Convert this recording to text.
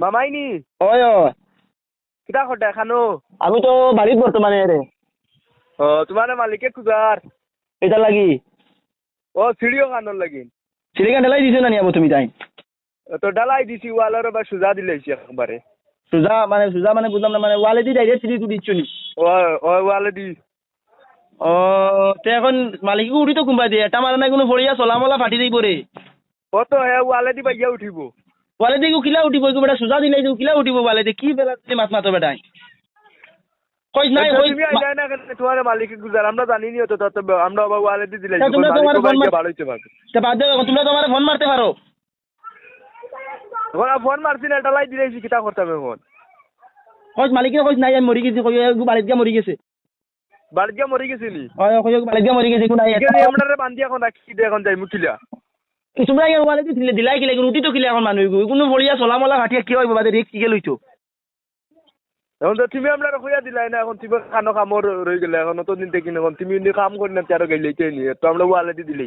মামাইনি? ওই ওই কিতা খটা এখানো আমি তো বাড়িত বর্তমানে রে ও তোমার মালিকে কুজার এটা লাগি। ও সিঁড়িও খানোর লাগিন সিলিকা ঢালাই দিছো না নিয়াবো তুমি তাই তো ডালাই দিছি ওয়ালের বা সুজা দিলেছি একবারে সুজা মানে সুজা মানে বুঝলাম না মানে ওয়ালে দি ডাইরেক্ট সিঁড়ি দিচ্ছ নি? ও ও ওয়ালে দি ও তে এখন মালিককে উঠি তো কোনবাই দিয়ে এটা নাই কোনো ফড়িয়া চলা মলা ফাটি যাইব রে ও তো হে ওয়ালে দি বাইয়া উঠিব। ওয়ালে দি কিলা উঠিব বেটা সুজা দিলে কিলা উঠিব দি কি বেলা মাছ মাতো বেটাই। কেন তোমার গুজার আমরা জানি নি তো তো আমরা আবার ওয়ালে দি দিলেছি তোমরা ফোন মারতে পারো ফোন মারছি না ডালাই দিলেছি কিতা করতাম এখন কইস মালিকে কইস নাই আমি মরি গেছি কই বাড়িত গিয়ে মরি গেছে। বাড়ি গিয়ে মরি গেছিলি হয় কই বাড়িত গিয়ে মরি গেছে একটু নাই। আমরা বান্ধি এখন রাখি দে এখন যাই মুখিলা এই ওয়ালে দি দিলে দিলাই কিলে ৰুটিটো কিলে এখন গৈ কোনো ফড়িয়া চলা মলা ফাটিয়া কিয় হইব বাদে রিক্স কি লইছো এখন তো তুমি আমরা খুঁজা দিলাই না, এখন তুমি খানো কামর রয়ে গেলে, এখন তো দিন দেখি এখন তুমি কাম করি না তেরো গেলে তো আমরা ওয়ালে দিয়ে দিলেই।